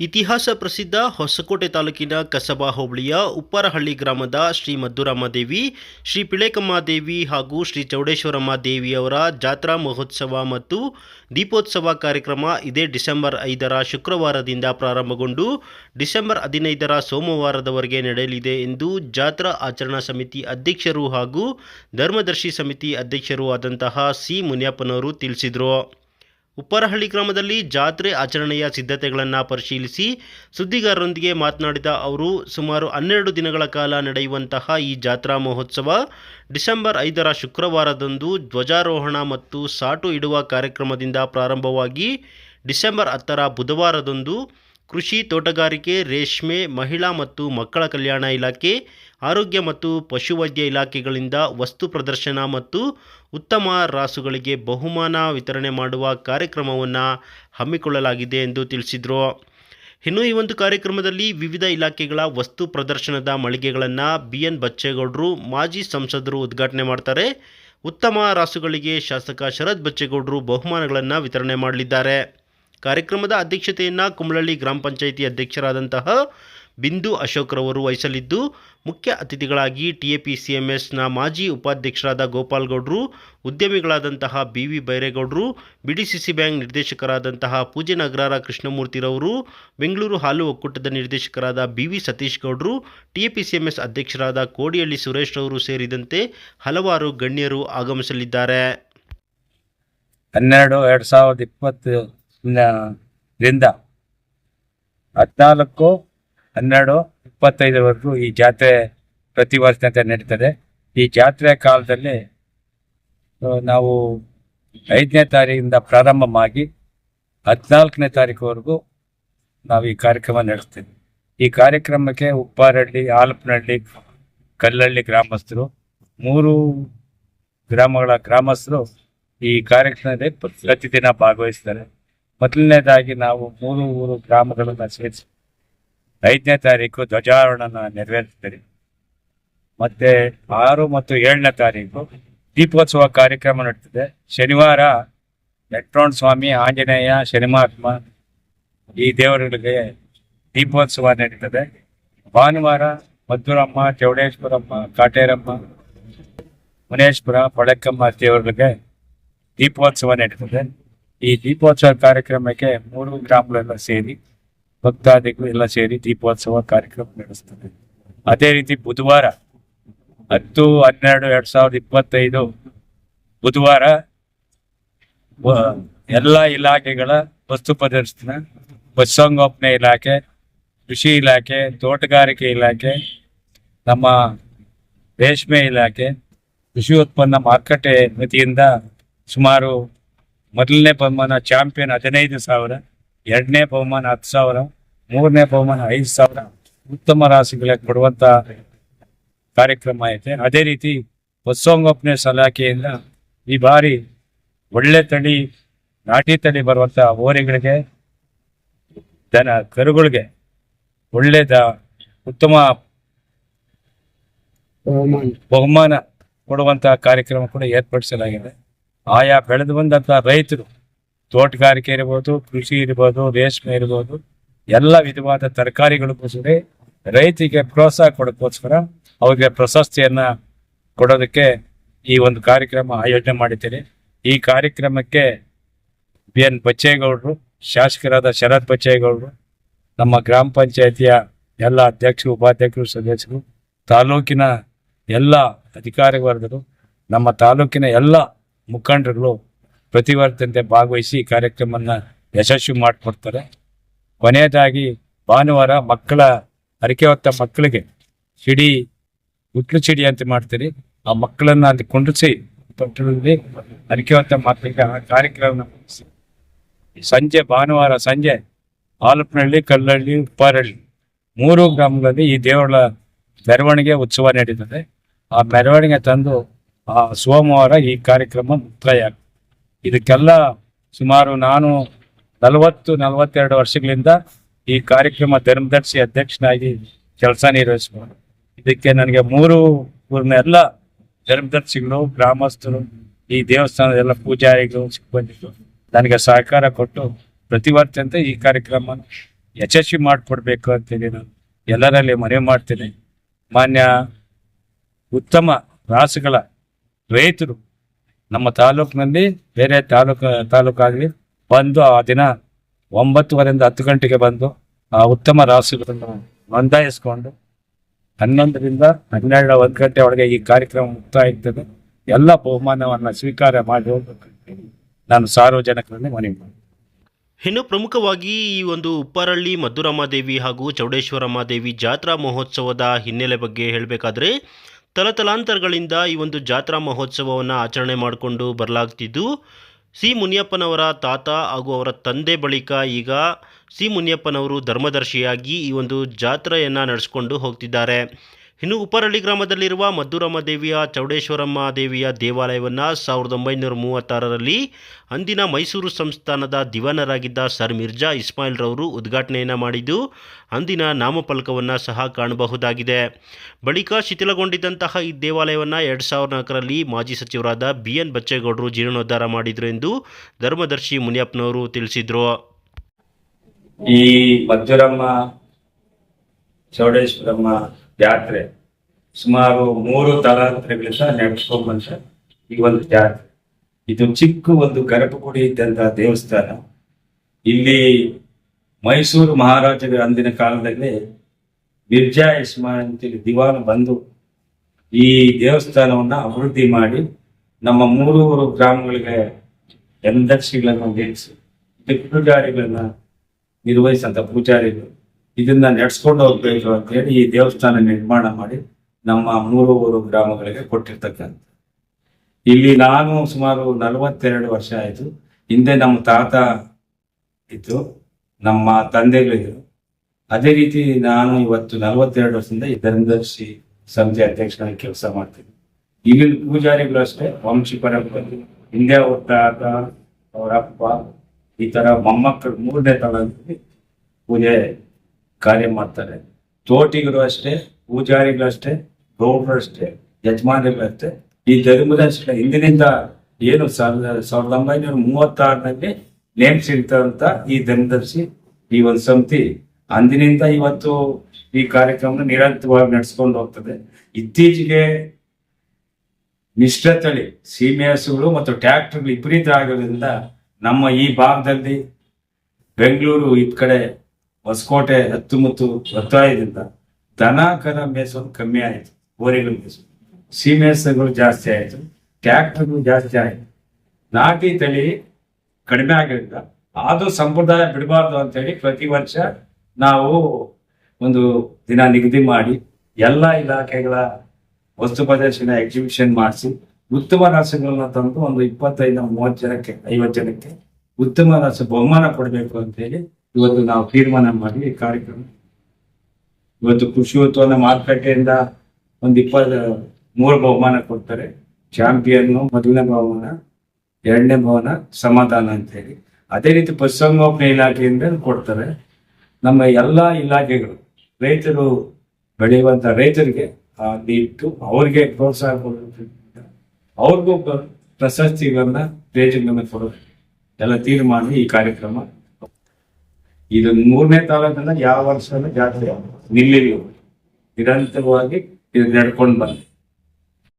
ಇತಿಹಾಸ ಪ್ರಸಿದ್ಧ ಹೊಸಕೋಟೆ ತಾಲೂಕಿನ ಕಸಬಾ ಹೋಬಳಿಯ ಉಪ್ಪರಹಳ್ಳಿ ಗ್ರಾಮದ ಶ್ರೀ ಮದ್ದುರಮ್ಮ ದೇವಿ, ಶ್ರೀ ಪಿಳೇಕಮ್ಮದೇವಿ ಹಾಗೂ ಶ್ರೀ ಚೌಡೇಶ್ವರಮ್ಮ ದೇವಿಯವರ ಜಾತ್ರಾ ಮಹೋತ್ಸವ ಮತ್ತು ದೀಪೋತ್ಸವ ಕಾರ್ಯಕ್ರಮ ಇದೇ ಡಿಸೆಂಬರ್ ಐದರ ಶುಕ್ರವಾರದಿಂದ ಪ್ರಾರಂಭಗೊಂಡು ಡಿಸೆಂಬರ್ ಹದಿನೈದರ ಸೋಮವಾರದವರೆಗೆ ನಡೆಯಲಿದೆ ಎಂದು ಜಾತ್ರಾ ಆಚರಣಾ ಸಮಿತಿ ಅಧ್ಯಕ್ಷರು ಹಾಗೂ ಧರ್ಮದರ್ಶಿ ಸಮಿತಿ ಅಧ್ಯಕ್ಷರೂ ಆದಂತಹ ಸಿ ಮುನಿಯಪ್ಪನವರು ತಿಳಿಸಿದರು. ಉಪ್ಪರಹಳ್ಳಿ ಗ್ರಾಮದಲ್ಲಿ ಜಾತ್ರೆ ಆಚರಣೆಯ ಸಿದ್ಧತೆಗಳನ್ನು ಪರಿಶೀಲಿಸಿ ಸುದ್ದಿಗಾರರೊಂದಿಗೆ ಮಾತನಾಡಿದ ಅವರು, ಸುಮಾರು ಹನ್ನೆರಡು ದಿನಗಳ ಕಾಲ ನಡೆಯುವಂತಹ ಈ ಜಾತ್ರಾ ಮಹೋತ್ಸವ ಡಿಸೆಂಬರ್ ಐದರ ಶುಕ್ರವಾರದಂದು ಧ್ವಜಾರೋಹಣ ಮತ್ತು ಸಾಟು ಇಡುವ ಕಾರ್ಯಕ್ರಮದಿಂದ ಪ್ರಾರಂಭವಾಗಿ ಡಿಸೆಂಬರ್ ಹತ್ತರ ಬುಧವಾರದಂದು ಕೃಷಿ ತೋಟಗಾರಿಕೆ, ರೇಷ್ಮೆ, ಮಹಿಳಾ ಮತ್ತು ಮಕ್ಕಳ ಕಲ್ಯಾಣ ಇಲಾಖೆ ಆರೋಗ್ಯ ಮತ್ತು ಪಶುವೈದ್ಯ ಇಲಾಖೆಗಳಿಂದ ವಸ್ತು ಪ್ರದರ್ಶನ ಮತ್ತು ಉತ್ತಮ ರಾಸುಗಳಿಗೆ ಬಹುಮಾನ ವಿತರಣೆ ಮಾಡುವ ಕಾರ್ಯಕ್ರಮವನ್ನು ಹಮ್ಮಿಕೊಳ್ಳಲಾಗಿದೆ ಎಂದು ತಿಳಿಸಿದರು. ಇನ್ನು ಈ ಒಂದು ಕಾರ್ಯಕ್ರಮದಲ್ಲಿ ವಿವಿಧ ಇಲಾಖೆಗಳ ವಸ್ತು ಪ್ರದರ್ಶನದ ಮಳಿಗೆಗಳನ್ನು ಬಿ. ಎನ್. ಬಚ್ಚೇಗೌಡರು ಮಾಜಿ ಸಂಸದರು ಉದ್ಘಾಟನೆ ಮಾಡ್ತಾರೆ. ಉತ್ತಮ ರಾಸುಗಳಿಗೆ ಶಾಸಕ ಶರತ್ ಬಚ್ಚೇಗೌಡರು ಬಹುಮಾನಗಳನ್ನು ವಿತರಣೆ ಮಾಡಲಿದ್ದಾರೆ. ಕಾರ್ಯಕ್ರಮದ ಅಧ್ಯಕ್ಷತೆಯನ್ನು ಕುಮಳಳ್ಳಿ ಗ್ರಾಮ ಪಂಚಾಯಿತಿ ಅಧ್ಯಕ್ಷರಾದಂತಹ ಬಿಂದು ಅಶೋಕ್ರವರು ವಹಿಸಲಿದ್ದು, ಮುಖ್ಯ ಅತಿಥಿಗಳಾಗಿ ಟಿ ಎ ಪಿ ಸಿ ಎಸ್ನ ಮಾಜಿ ಉಪಾಧ್ಯಕ್ಷರಾದ ಗೋಪಾಲ್ ಗೌಡ್ರು ಉದ್ಯಮಿಗಳಾದಂತಹ B V ಬೈರೇಗೌಡರು B D C C bank ನಿರ್ದೇಶಕರಾದಂತಹ ಪೂಜೆ ನಗರಾರ ಕೃಷ್ಣಮೂರ್ತಿರವರು ಬೆಂಗಳೂರು ಹಾಲು ಒಕ್ಕೂಟದ ನಿರ್ದೇಶಕರಾದ ಬಿ ವಿ ಸತೀಶ್ ಗೌಡ್ರು T A P C M S ಅಧ್ಯಕ್ಷರಾದ ಕೋಡಿಹಳ್ಳಿ ಸುರೇಶ್ ರವರು ಸೇರಿದಂತೆ ಹಲವಾರು ಗಣ್ಯರು ಆಗಮಿಸಲಿದ್ದಾರೆ. ಹನ್ನೆರಡು ಎರಡು ಸಾವಿರದ ಇಪ್ಪತ್ತು ಹದಿನಾಲ್ಕು ಹನ್ನೆರಡು ಇಪ್ಪತ್ತೈದರವರೆಗೂ ಈ ಜಾತ್ರೆ ಪ್ರತಿ ವರ್ಷದಂತೆ ನಡೀತದೆ. ಈ ಜಾತ್ರೆ ಕಾಲದಲ್ಲಿ ನಾವು ಐದನೇ ತಾರೀಕಿಂದ ಪ್ರಾರಂಭ ಮಾಡಿ ಹದಿನಾಲ್ಕನೇ ತಾರೀಕುವರೆಗೂ ನಾವು ಈ ಕಾರ್ಯಕ್ರಮ ನಡೆಸ್ತೀವಿ. ಈ ಕಾರ್ಯಕ್ರಮಕ್ಕೆ ಉಪ್ಪಾರಹಳ್ಳಿ, ಆಲಪನಹಳ್ಳಿ, ಕಲ್ಲಹಳ್ಳಿ ಗ್ರಾಮಸ್ಥರು, ಮೂರು ಗ್ರಾಮಗಳ ಗ್ರಾಮಸ್ಥರು ಈ ಕಾರ್ಯಕ್ರಮದಲ್ಲಿ ಪ್ರತಿದಿನ ಭಾಗವಹಿಸ್ತಾರೆ. ಮೊದಲನೇದಾಗಿ ನಾವು ಮೂರು ಮೂರು ಗ್ರಾಮಗಳನ್ನು ಸೇರಿಸಿ ಐದನೇ ತಾರೀಕು ಧ್ವಜಾರೋಹಣ ನೆರವೇರಿಸ್ತೀರಿ ಮತ್ತೆ ಆರು ಮತ್ತು ಏಳನೇ ತಾರೀಕು ದೀಪೋತ್ಸವ ಕಾರ್ಯಕ್ರಮ ನಡೀತದೆ ಶನಿವಾರ ಎಟ್ರೋಣ್ ಸ್ವಾಮಿ ಆಂಜನೇಯ ಶನಿಮಾತ್ಮ ಈ ದೇವರುಗಳಿಗೆ ದೀಪೋತ್ಸವ ನಡೀತದೆ. ಭಾನುವಾರ ಮಧುರಮ್ಮ ಚೌಡೇಶ್ವರಮ್ಮ, ಕಾಟೇರಮ್ಮ, ಮುನೇಶ್ವರ ಪಳಕ್ಕಮ್ಮ ದೇವರುಗಳಿಗೆ ದೀಪೋತ್ಸವ ನಡೀತದೆ. ಈ ದೀಪೋತ್ಸವ ಕಾರ್ಯಕ್ರಮಕ್ಕೆ ಮೂರು ಗ್ರಾಮಗಳೆಲ್ಲ ಸೇರಿ ಭಕ್ತಾದಿಗಳು ಎಲ್ಲ ಸೇರಿ ದೀಪೋತ್ಸವ ಕಾರ್ಯಕ್ರಮ ನಡೆಸ್ತಾರೆ ಅದೇ ರೀತಿ ಬುಧವಾರ ಹತ್ತು, ಹನ್ನೆರಡು, ಎರಡ್ ಸಾವಿರದ ಇಪ್ಪತ್ತೈದು ಬುಧವಾರ ಎಲ್ಲ ಇಲಾಖೆಗಳ ವಸ್ತು ಪ್ರದರ್ಶನ, ಪಶುಸಂಗೋಪನೆ ಇಲಾಖೆ, ಕೃಷಿ ಇಲಾಖೆ, ತೋಟಗಾರಿಕೆ ಇಲಾಖೆ, ನಮ್ಮ ರೇಷ್ಮೆ ಇಲಾಖೆ, ಕೃಷಿ ಉತ್ಪನ್ನ ಮಾರುಕಟ್ಟೆ ವತಿಯಿಂದ ಸುಮಾರು ಮೊದಲನೇ ಬಹುಮಾನ ಚಾಂಪಿಯನ್ ಹದಿನೈದು ಸಾವಿರ ಎರಡನೇ ಬಹುಮಾನ ಹತ್ತು ಸಾವಿರ ಮೂರನೇ ಬಹುಮಾನ ಐದು ಸಾವಿರ ಉತ್ತಮ ರಾಶಿಗಳಿಗೆ ಕೊಡುವಂತ ಕಾರ್ಯಕ್ರಮ ಐತೆ. ಅದೇ ರೀತಿ ಪಶುಸಂಗೋಪನೆ ಸಲಾಖೆಯಿಂದ ಈ ಬಾರಿ ಒಳ್ಳೆ ತಳಿ ನಾಟಿ ತಳಿ ಬರುವಂತ ಓರೆಗಳಿಗೆ ದನ ಕರುಗಳಿಗೆ ಒಳ್ಳೆದ ಉತ್ತಮ ಬಹುಮಾನ. ಕೊಡುವಂತಹ ಕಾರ್ಯಕ್ರಮ ಕೂಡ ಏರ್ಪಡಿಸಲಾಗಿದೆ. ಆಯಾ ಬೆಳೆದು ಬಂದಂತಹ ರೈತರು ತೋಟಗಾರಿಕೆ ಇರ್ಬೋದು, ಕೃಷಿ ಇರ್ಬೋದು, ರೇಷ್ಮೆ ಇರ್ಬೋದು, ಎಲ್ಲ ವಿಧವಾದ ತರಕಾರಿಗಳಿಗೋಸ್ಕರ ರೈತರಿಗೆ ಪ್ರೋತ್ಸಾಹ ಕೊಡೋಕ್ಕೋಸ್ಕರ ಅವ್ರಿಗೆ ಪ್ರಶಸ್ತಿಯನ್ನು ಕೊಡೋದಕ್ಕೆ ಈ ಒಂದು ಕಾರ್ಯಕ್ರಮ ಆಯೋಜನೆ ಮಾಡಿದ್ದೀರಿ ಈ ಕಾರ್ಯಕ್ರಮಕ್ಕೆ ಬಿ ಎನ್ ಬಚ್ಚೇಗೌಡರು, ಶಾಸಕರಾದ ಶರತ್ ಬಚ್ಚೇಗೌಡರು, ನಮ್ಮ ಗ್ರಾಮ ಪಂಚಾಯತಿಯ ಎಲ್ಲ ಅಧ್ಯಕ್ಷರು, ಉಪಾಧ್ಯಕ್ಷರು, ಸದಸ್ಯರು, ತಾಲೂಕಿನ ಎಲ್ಲ ಅಧಿಕಾರಿ ವರ್ಗರು ನಮ್ಮ ತಾಲೂಕಿನ ಎಲ್ಲ ಮುಖಂಡರುಗಳು ಪ್ರತಿವರ್ಧಂತೆ ಭಾಗವಹಿಸಿ ಈ ಕಾರ್ಯಕ್ರಮವನ್ನು ಯಶಸ್ವಿ ಮಾಡಿಕೊಡ್ತಾರೆ. ಕೊನೆಯದಾಗಿ ಭಾನುವಾರ ಮಕ್ಕಳ ಅರಿಕೆ ಹೊತ್ತ ಮಕ್ಕಳಿಗೆ ಸಿಡಿ ಉಟ್ಲು ಚಿಡಿ ಅಂತ ಮಾಡ್ತೀರಿ. ಆ ಮಕ್ಕಳನ್ನ ಅಲ್ಲಿ ಕುಂಡಿಸಿ ಪಟ್ಟಣದಲ್ಲಿ ಅರಿಕೆ ಹೊತ್ತ ಮಕ್ಕಳಿಗೆ ಆ ಕಾರ್ಯಕ್ರಮ ಸಂಜೆ ಭಾನುವಾರ ಸಂಜೆ ಆಲಪ್ನಹಳ್ಳಿ ಕಲ್ಲಹಳ್ಳಿ, ಉಪ್ಪಾರಹಳ್ಳಿ ಮೂರು ಗ್ರಾಮಗಳಲ್ಲಿ ಈ ದೇವಳ ಮೆರವಣಿಗೆ ಉತ್ಸವ ನಡೀತದೆ. ಆ ಮೆರವಣಿಗೆ ತಂದು ಆ ಸೋಮವಾರ ಈ ಕಾರ್ಯಕ್ರಮ ಮುಕ್ತಾಯ ಆಗ್ತದೆ. ಇದಕ್ಕೆಲ್ಲ ಸುಮಾರು ನಾನು ನಲವತ್ತು, ನಲವತ್ತೆರಡು ವರ್ಷಗಳಿಂದ ಈ ಕಾರ್ಯಕ್ರಮ ಧರ್ಮದರ್ಶಿ ಅಧ್ಯಕ್ಷನಾಗಿ ಕೆಲಸ ನಿರ್ವಹಿಸ್ಬೋದು. ಇದಕ್ಕೆ ನನಗೆ ಮೂರು ಊರಿನ ಎಲ್ಲ ಧರ್ಮದರ್ಶಿಗಳು, ಗ್ರಾಮಸ್ಥರು, ಈ ದೇವಸ್ಥಾನದ ಎಲ್ಲ ಪೂಜಾರಿಗಳು ಸಿಬ್ಬಂದಿಗಳು ನನಗೆ ಸಹಕಾರ ಕೊಟ್ಟು ಪ್ರತಿವರ್ತಿಯಂತೆ ಈ ಕಾರ್ಯಕ್ರಮ ಯಶಸ್ವಿ ಮಾಡಿಕೊಡ್ಬೇಕು ಅಂತೇಳಿ ನಾನು ಎಲ್ಲರಲ್ಲಿ ಮನವಿ ಮಾಡ್ತೇನೆ. ಮಾನ್ಯ ಉತ್ತಮ ರಾಸುಗಳ ರೈತರು ನಮ್ಮ ತಾಲೂಕಿನಲ್ಲಿ ಬೇರೆ ತಾಲೂಕು, ತಾಲೂಕಾಗಲಿ ಬಂದು ಆ ದಿನ ಒಂಬತ್ತುವರೆಯಿಂದ ಹತ್ತು ಗಂಟೆಗೆ ಬಂದು ಆ ಉತ್ತಮ ರಾಸುಗಳನ್ನು ನೋಂದಾಯಿಸ್ಕೊಂಡು ಹನ್ನೊಂದರಿಂದ ಹನ್ನೆರಡು, ಒಂದು ಗಂಟೆ ಒಳಗೆ ಈ ಕಾರ್ಯಕ್ರಮ ಮುಕ್ತಾಯ ಆಗ್ತದೆ ಎಲ್ಲ ಬಹುಮಾನವನ್ನು ಸ್ವೀಕಾರ ಮಾಡಿ ನಾನು ಸಾರ್ವಜನಿಕರನ್ನೇ ಮನವಿ ಇನ್ನು ಪ್ರಮುಖವಾಗಿ ಈ ಒಂದು ಉಪ್ಪಾರಳ್ಳಿ ಮಧುರಮಾದೇವಿ ಹಾಗೂ ಚೌಡೇಶ್ವರಮ್ಮ ದೇವಿ ಜಾತ್ರಾ ಮಹೋತ್ಸವದ ಹಿನ್ನೆಲೆ ಬಗ್ಗೆ ಹೇಳಬೇಕಾದ್ರೆ ತಲತಲಾಂತರಗಳಿಂದ ಈ ಒಂದು ಜಾತ್ರಾ ಮಹೋತ್ಸವವನ್ನು ಆಚರಣೆ ಮಾಡಿಕೊಂಡು ಬರಲಾಗ್ತಿದ್ದು ಸಿ ಮುನಿಯಪ್ಪನವರ ತಾತ ಹಾಗೂ ಅವರ ತಂದೆ ಬಳಿಕ ಈಗ ಸಿ ಮುನಿಯಪ್ಪನವರು ಧರ್ಮದರ್ಶಿಯಾಗಿ ಈ ಒಂದು ಜಾತ್ರೆಯನ್ನು ನಡೆಸ್ಕೊಂಡು ಹೋಗ್ತಿದ್ದಾರೆ. ಇನ್ನು ಉಪ್ಪರಳ್ಳಿ ಗ್ರಾಮದಲ್ಲಿರುವ ಮದ್ದೂರಮ್ಮ ದೇವಿಯ ಚೌಡೇಶ್ವರಮ್ಮ ದೇವಿಯ ದೇವಾಲಯವನ್ನು ಸಾವಿರದ ಒಂಬೈನೂರ ಮೂವತ್ತಾರರಲ್ಲಿ ಅಂದಿನ ಮೈಸೂರು ಸಂಸ್ಥಾನದ ದಿವಾನರಾಗಿದ್ದ ಸರ್ ಮಿರ್ಜಾ ಇಸ್ಮಾಯಿಲ್ ರವರು ಉದ್ಘಾಟನೆಯನ್ನು ಮಾಡಿದ್ದು, ಅಂದಿನ ನಾಮಫಲಕವನ್ನು ಸಹ ಕಾಣಬಹುದಾಗಿದೆ. ಬಳಿಕ ಶಿಥಿಲಗೊಂಡಿದ್ದಂತಹ ಈ ದೇವಾಲಯವನ್ನು ಎರಡು ಸಾವಿರದ ನಾಲ್ಕರಲ್ಲಿ ಮಾಜಿ ಸಚಿವರಾದ ಬಿ ಎನ್ ಬಚ್ಚೇಗೌಡರು ಜೀರ್ಣೋದ್ಧಾರ ಮಾಡಿದರು ಎಂದು ಧರ್ಮದರ್ಶಿ ಮುನಿಯಪ್ಪನವರು ತಿಳಿಸಿದರು. ಈ ಮಧ್ಯರಮ್ಮ ಚೌಡೇಶ್ವರಮ್ಮ ಜಾತ್ರೆ. ಸುಮಾರು ಮೂರು ತಲಾಂತರಗಳಿಂದ ನಡೆಸ್ಕೊಂಡ್ ಬಂದ ಈ ಒಂದು ಜಾತ್ರೆ. ಇದು ಚಿಕ್ಕ ಒಂದು ಗರ್ಭಗುಡಿ ಇದ್ದಂತಹ ದೇವಸ್ಥಾನ. ಇಲ್ಲಿ ಮೈಸೂರು ಮಹಾರಾಜರ ಅಂದಿನ ಕಾಲದಲ್ಲಿ ಮಿರ್ಜಾ ಇಸ್ಮಾಯಿಲ್ ಅಂತೇಳಿ ದಿವಾನ ಬಂದು ಈ ದೇವಸ್ಥಾನವನ್ನ ಅಭಿವೃದ್ಧಿ ಮಾಡಿ ನಮ್ಮ ಮೂರೂರು ಗ್ರಾಮಗಳಿಗೆ ಎಂದರ್ಶಿಗಳನ್ನು ಗೆಲ್ಲಿಸಿ ಪೂಜಾರಿಗಳನ್ನ ನಿರ್ವಹಿಸಂತ ಪೂಜಾರಿಗಳು. ಇದನ್ನ ನಡೆಸ್ಕೊಂಡು ಹೋಗ್ಬೇಕು ಅಂತ ಹೇಳಿ ಈ ದೇವಸ್ಥಾನ ನಿರ್ಮಾಣ ಮಾಡಿ ನಮ್ಮ ಮೂರು ಊರು ಗ್ರಾಮಗಳಿಗೆ ಕೊಟ್ಟಿರ್ತಕ್ಕಂಥ ಇಲ್ಲಿ ನಾನು ಸುಮಾರು ನಲವತ್ತೆರಡು ವರ್ಷ ಆಯಿತು. ಹಿಂದೆ ನಮ್ಮ ತಾತ ಇತ್ತು ನಮ್ಮ ತಂದೆಗಳಿದ್ರು ಅದೇ ರೀತಿ ನಾನು ಇವತ್ತು ನಲವತ್ತೆರಡು ವರ್ಷದಿಂದ ಈ ಧರ್ಮದರ್ಶಿ ಸಂಸ್ಥೆ ಅಧ್ಯಕ್ಷನಾಗಿ ಕೆಲಸ ಮಾಡ್ತೀನಿ. ಇಲ್ಲಿನ ಪೂಜಾರಿಗಳು ಅಷ್ಟೇ, ವಂಶಿ ಪರಂಪರೆ, ಹಿಂದೆ ಅವ್ರ ತಾತ, ಅವರ ಅಪ್ಪ, ಈ ತರ ಮೊಮ್ಮಕ್ಕಳು ಮೂರನೇ ತಳದಲ್ಲಿ ಪೂಜೆ ಕಾರ್ಯ ಮಾಡ್ತಾರೆ. ತೋಟಿಗರು ಅಷ್ಟೇ, ಪೂಜಾರಿಗಳು ಅಷ್ಟೇ, ಗೌಡರು ಅಷ್ಟೇ, ಯಜಮಾನರು ಅಷ್ಟೇ. ಈ ಧರ್ಮದ ಹಿಂದಿನಿಂದ ಏನು ಸಾವಿರದ ಸಾವಿರದ ಒಂಬೈನೂರ ಮೂವತ್ತಾರನಲ್ಲಿ ನೇಮಿಸಿರ್ತಾರಂತ ಈ ಧರ್ಮದರ್ಶಿ ಈ ಒಂದು ಸಮಿತಿ ಅಂದಿನಿಂದ ಇವತ್ತು ಈ ಕಾರ್ಯಕ್ರಮ ನಿರಂತರವಾಗಿ ನಡೆಸ್ಕೊಂಡು ಹೋಗ್ತದೆ. ಇತ್ತೀಚೆಗೆ ಮಿಶ್ರತಳಿ ತಳಿ ಮತ್ತು ಟ್ರ್ಯಾಕ್ಟರ್ಗಳು ವಿಪರೀತ ಆಗೋದ್ರಿಂದ ನಮ್ಮ ಈ ಭಾಗದಲ್ಲಿ ಬೆಂಗಳೂರು ಈ ಕಡೆ ಹೊಸಕೋಟೆ ಹತ್ತುಮುತ್ತು ಒತ್ತಾಯದಿಂದ ದನ ಕರ ಮೇಸೋದು ಕಮ್ಮಿ ಆಯಿತು ಹೋರಿಗಳು ಮೇಸೋದು ಸೀಮೇಸಗಳು ಜಾಸ್ತಿ ಆಯಿತು, ಟ್ಯಾಕ್ಟರ್ಗಳು ಜಾಸ್ತಿ ಆಯಿತು. ನಾಟಿ ತಳಿ ಕಡಿಮೆ ಆಗಿರೋದ್ರಿಂದ ಅದು ಸಂಪ್ರದಾಯ ಬಿಡಬಾರ್ದು ಅಂತೇಳಿ ಪ್ರತಿ ವರ್ಷ ನಾವು ಒಂದು ದಿನ ನಿಗದಿ ಮಾಡಿ ಎಲ್ಲ ಇಲಾಖೆಗಳ ವಸ್ತು ಪ್ರದರ್ಶನ ಎಕ್ಸಿಬಿಷನ್ ಮಾಡಿಸಿ ಉತ್ತಮ ರಾಸಗಳನ್ನ ತಂದು ಒಂದು ಇಪ್ಪತ್ತೈದು, ಮೂವತ್ತು ಜನಕ್ಕೆ, ಐವತ್ತು ಜನಕ್ಕೆ ಉತ್ತಮ ರಾಸ ಬಹುಮಾನ ಕೊಡಬೇಕು ಅಂತ ಹೇಳಿ ಇವತ್ತು ನಾವು ತೀರ್ಮಾನ ಮಾಡಿ ಈ ಕಾರ್ಯಕ್ರಮ. ಇವತ್ತು ಕೃಷಿ ಉತ್ಪನ್ನ ಮಾರುಕಟ್ಟೆಯಿಂದ ಒಂದು ಇಪ್ಪತ್ತು ಮೂರು ಬಹುಮಾನ ಕೊಡ್ತಾರೆ. ಚಾಂಪಿಯನ್ ಮೊದಲನೇ ಬಹುಮಾನ, ಎರಡನೇ ಬಹುಮಾನ ಸಮಾಧಾನ ಅಂತ ಹೇಳಿ ಅದೇ ರೀತಿ ಪಶುಸಂಗೋಪನೆ ಇಲಾಖೆಯಿಂದ ಕೊಡ್ತಾರೆ. ನಮ್ಮ ಎಲ್ಲಾ ಇಲಾಖೆಗಳು ರೈತರು ಬೆಳೆಯುವಂತ ರೈತರಿಗೆ ಅಲ್ಲಿ ಇಟ್ಟು ಅವ್ರಿಗೆ ಪ್ರೋತ್ಸಾಹ ಕೊಡೋದ್ರಿಂದ ಅವ್ರಿಗೂ ಪ್ರ- ಪ್ರಶಸ್ತಿಗಳನ್ನ ಪ್ರೇಜಗಳನ್ನ ಕೊಡೋದು ಎಲ್ಲ ತೀರ್ಮಾನ ಈ ಕಾರ್ಯಕ್ರಮ ಇದು ಮೂರನೇ ತಾಲೂಕಿನ ಯಾವ ವರ್ಷನೂ ಜಾತ್ರೆ ನಿಲ್ಲಿಲ್ಲ. ನಿರಂತರವಾಗಿ ಇದು ನಡ್ಕೊಂಡು ಬಂದ